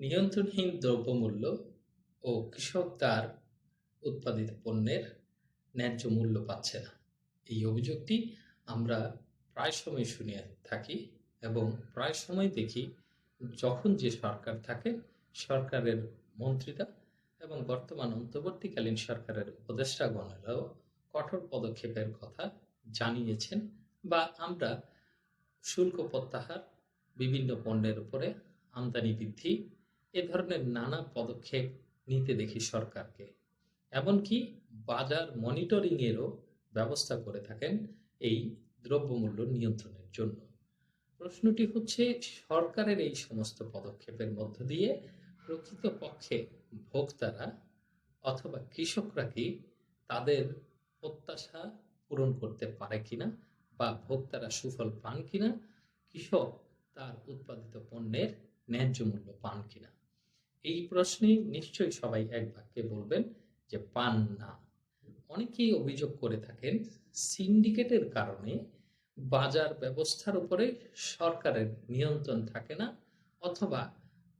নিয়ন্ত্রণহীন দ্রব্যমূল্য ও কৃষক তার উৎপাদিত পণ্যের ন্যায্য মূল্য পাচ্ছে না। এই অভিযোগটি আমরা প্রায় সময় শুনে থাকি এবং প্রায় সময় দেখি যখন যে সরকার থাকে, সরকারের মন্ত্রীরা এবং বর্তমান অন্তর্বর্তীকালীন সরকারের উপদেষ্টাগণেরাও কঠোর পদক্ষেপের কথা জানিয়েছেন বা আমরা শুল্ক প্রত্যাহার, বিভিন্ন পণ্যের উপরে আমদানি বৃদ্ধি এ ধরনের নানা পদক্ষেপ নিতে দেখি সরকারকে। এমনকি বাজার মনিটরিংয়েরও ব্যবস্থা করে থাকেন এই দ্রব্যমূল্য নিয়ন্ত্রণের জন্য। প্রশ্নটি হচ্ছে, সরকারের এই সমস্ত পদক্ষেপের মধ্য দিয়ে প্রকৃতপক্ষে ভোক্তারা অথবা কৃষকরা কি তাদের প্রত্যাশা পূরণ করতে পারে কিনা বা ভোক্তারা সুফল পান কিনা, কৃষক তার উৎপাদিত পণ্যের ন্যায্য মূল্য পান কিনা? এই প্রশ্নে নিশ্চয়ই সবাই এক বাক্যে বলবেন যে পান না। অনেকেই অভিযোগ করে থাকেন সিন্ডিকেটের কারণে বাজার ব্যবস্থার উপরে সরকারের নিয়ন্ত্রণ থাকে না অথবা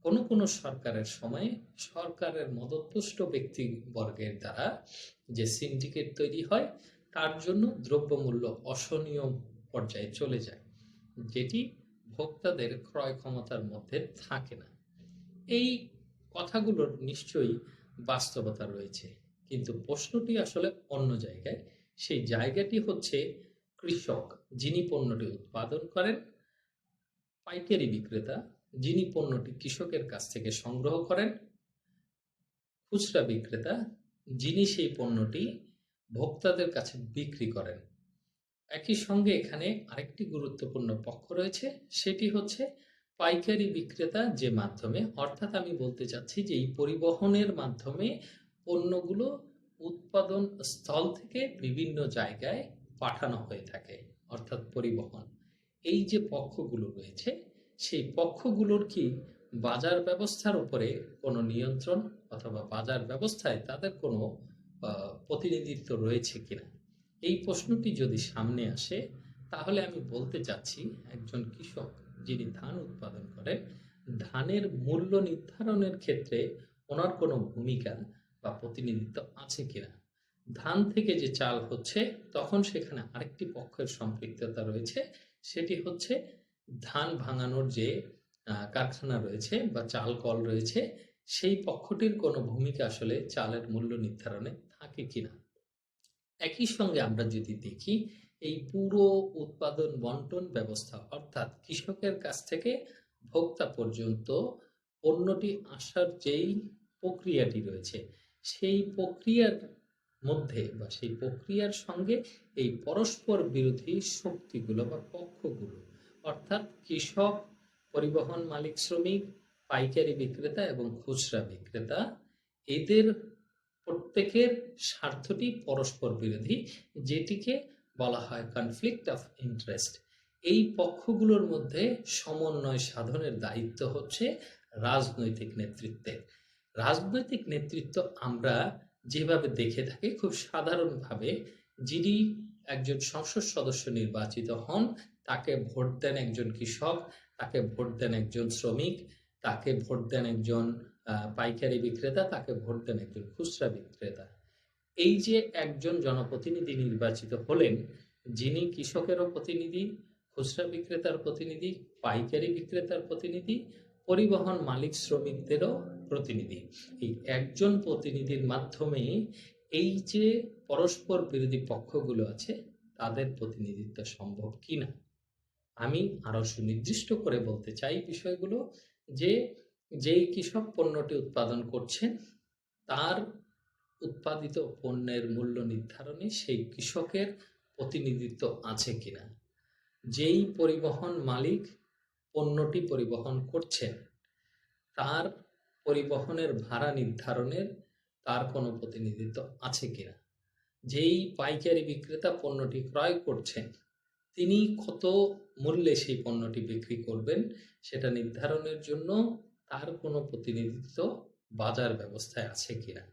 কোনো কোনো সরকারের সময়ে সরকারের মদতুষ্ট ব্যক্তিবর্গের দ্বারা যে সিন্ডিকেট তৈরি হয়, তার জন্য দ্রব্যমূল্য অসনীয় পর্যায়ে চলে যায়, যেটি ভোক্তাদের ক্রয় ক্ষমতার মধ্যে থাকে না। এই কথাগুলোর নিশ্চয়ই বাস্তবতা রয়েছে। কিন্তু প্রশ্নটি আসলে অন্য জায়গায়। সেই জায়গাটি হচ্ছে কৃষক, যিনি পণ্যটি উৎপাদন করেন, পাইকারি বিক্রেতা, যিনি পণ্যটি কৃষকের কাছ থেকে সংগ্রহ করেন, খুচরা বিক্রেতা, যিনি সেই পণ্যটি ভোক্তাদের কাছে বিক্রি করেন। একই সঙ্গে এখানে আরেকটি গুরুত্বপূর্ণ পক্ষ রয়েছে, সেটি হচ্ছে পাইকারি বিক্রেতা যে মাধ্যমে, অর্থাৎ আমি বলতে চাচ্ছি যে এই পরিবহনের মাধ্যমে পণ্যগুলো উৎপাদন স্থল থেকে বিভিন্ন জায়গায় পাঠানো হয়ে থাকে, অর্থাৎ পরিবহন। এই যে পক্ষগুলো রয়েছে, সেই পক্ষগুলোর কি বাজার ব্যবস্থার উপরে কোনো নিয়ন্ত্রণ অথবা বাজার ব্যবস্থায় তাদের কোনো প্রতিনিধিত্ব রয়েছে কিনা? এই প্রশ্নটি যদি সামনে আসে, তাহলে আমি বলতে চাচ্ছি একজন কৃষক যিনি ধান উৎপাদন করেন, ধানের মূল্য নির্ধারণের ক্ষেত্রে ওনার কোনো ভূমিকা বা প্রতিনিধিত্ব আছে কিনা? ধান থেকে যে চাল হচ্ছে, তখন সেখানে আরেকটি পক্ষের সম্পৃক্ততা রয়েছে, সেটি হচ্ছে ধান ভাঙানোর যে কারখানা রয়েছে বা চাল কল রয়েছে, সেই পক্ষটির কোনো ভূমিকা আসলে চালের মূল্য নির্ধারণে থাকে কিনা? একই সঙ্গে আমরা যদি দেখি এই পুরো উৎপাদন বন্টন ব্যবস্থা, অর্থাৎ কৃষকের কাছ থেকে ভোক্তা পর্যন্ত পণ্যটি আসার যেই প্রক্রিয়াটি রয়েছে, সেই প্রক্রিয়ার মধ্যে বা সেই প্রক্রিয়ার সঙ্গে এই পরস্পর বিরোধী শক্তিগুলো বা পক্ষগুলো, অর্থাৎ কৃষক, পরিবহন মালিক, শ্রমিক, পাইকারি বিক্রেতা এবং খুচরা বিক্রেতা, এদের প্রত্যেকের স্বার্থটি পরস্পর বিরোধী, যেটিকে বলা হয় কনফ্লিক্ট অফ ইন্টারেস্ট এই পক্ষগুলোর মধ্যে সমন্বয় সাধনের দায়িত্ব হচ্ছে রাজনৈতিক নেতৃত্বের। রাজনৈতিক নেতৃত্ব আমরা যেভাবে দেখে থাকি খুব সাধারণভাবে যিনি একজন সংসদ সদস্য নির্বাচিত হন, তাকে ভোট দেন একজন কৃষক, তাকে ভোট দেন একজন শ্রমিক, তাকে ভোট দেন একজন পাইকারি বিক্রেতা, তাকে ভোট দেন একজন খুচরা বিক্রেতা। এই যে একজন জনপ্রতিনিধি নির্বাচিত হলেন, যিনি কৃষকেরও প্রতিনিধি, খুচরা বিক্রেতার প্রতিনিধি, পাইকারি বিক্রেতার প্রতিনিধি, পরিবহন মালিক শ্রমিকদেরও প্রতিনিধি। এই একজন প্রতিনিধির মাধ্যমে এই যে পরস্পর বিরোধী পক্ষগুলো আছে, তাদের প্রতিনিধিত্ব সম্ভব কি না আমি আরও সুনির্দিষ্ট করে বলতে চাই বিষয়গুলো যে, যেই কৃষক পণ্যটি উৎপাদন করছেন, তার উৎপাদিত পণ্যের মূল্য নির্ধারণে সেই কৃষকের প্রতিনিধিত্ব আছে কিনা? যেই পরিবহন মালিক পণ্যটি পরিবহন করছেন, তার পরিবহনের ভাড়া নির্ধারণের তার কোনো প্রতিনিধিত্ব আছে কিনা? যেই পাইকারি বিক্রেতা পণ্যটি ক্রয় করছেন, তিনি কত মূল্যে সেই পণ্যটি বিক্রি করবেন সেটা নির্ধারণের জন্য তার কোনো প্রতিনিধিত্ব বাজার ব্যবস্থায় আছে কিনা?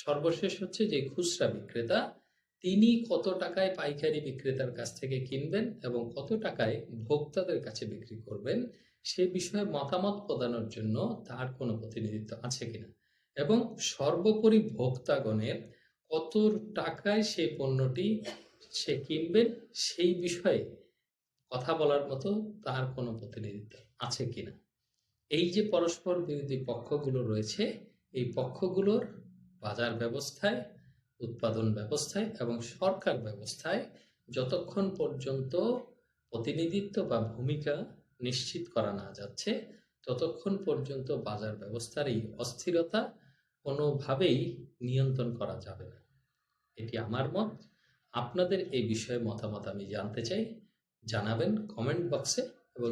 সর্বশেষ হচ্ছে যে খুচরা বিক্রেতা, তিনি কত টাকায় পাইকারি বিক্রেতার কাছ থেকে কিনবেন এবং কত টাকায় ভোক্তাদের কাছে বিক্রি করবেন, সে বিষয়ে মতামত প্রদানের জন্য তার কোনো প্রতিনিধিত্ব আছে কিনা? এবং সর্বোপরি ভোক্তাগণের কত টাকায় সেই পণ্যটি সে কিনবেন, সেই বিষয়ে কথা বলার মতো তার কোনো প্রতিনিধিত্ব আছে কিনা? এই যে পরস্পর বিরোধী পক্ষগুলো রয়েছে, এই পক্ষগুলোর বাজার ব্যবস্থায়, উৎপাদন ব্যবস্থায় এবং সরকার ব্যবস্থায় যতক্ষণ পর্যন্ত প্রতিনিধিত্ব বা ভূমিকা নিশ্চিত করা না যাচ্ছে, ততক্ষণ পর্যন্ত বাজার ব্যবস্থার এই অস্থিরতা কোনোভাবেই নিয়ন্ত্রণ করা যাবে না। এটি আমার মত। আপনাদের এই বিষয়ে মতামত আমি জানতে চাই। জানাবেন কমেন্ট বক্সে এবং